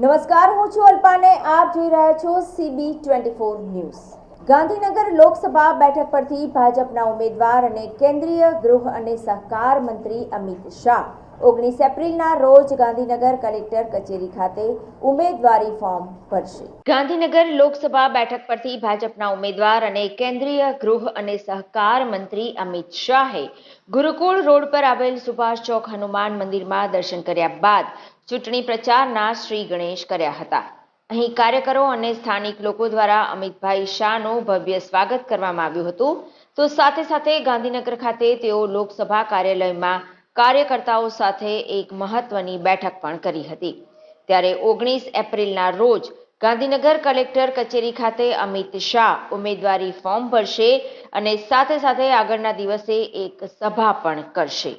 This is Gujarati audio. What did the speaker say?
નમસ્કાર હું છું અલ્પાને. આપ જોઈ રહ્યા છો CB twenty four news. Gandhinagar Loksabha બેઠક પરથી ભાજપના ઉમેદવાર અને કેન્દ્રીય ગૃહ અને સહકાર મંત્રી અમિત શાહ. ઓગણીસ એપ્રિલના રોજ ગાંધીનગર કલેક્ટર કચેરી ખાતે ઉમેદવારી ફોર્મ ભરશે. ગાંધીનગર લોકસભા બેઠક પરથી ભાજપના ઉમેદવાર અને કેન્દ્રીય ગૃહ અને સહકાર મંત્રી અમિત શાહે ગુરુકુળ રોડ પર આવેલ સુભાષ ચોક હનુમાન મંદિરમાં દર્શન કર્યા બાદ ચૂંટણી પ્રચારના શ્રી ગણેશ કર્યા હતા. અહીં કાર્યકરો અને સ્થાનિક લોકો દ્વારા અમિતભાઈ શાહનું ભવ્ય સ્વાગત કરવામાં આવ્યું હતું. તો સાથે સાથે ગાંધીનગર ખાતે તેઓ લોકસભા કાર્યાલયમાં કાર્યકર્તાઓ સાથે એક મહત્વની બેઠક પણ કરી હતી. ત્યારે ઓગણીસ એપ્રિલના રોજ ગાંધીનગર કલેક્ટર કચેરી ખાતે અમિત શાહ ઉમેદવારી ફોર્મ ભરશે અને સાથે સાથે આગળના દિવસે એક સભા પણ કરશે.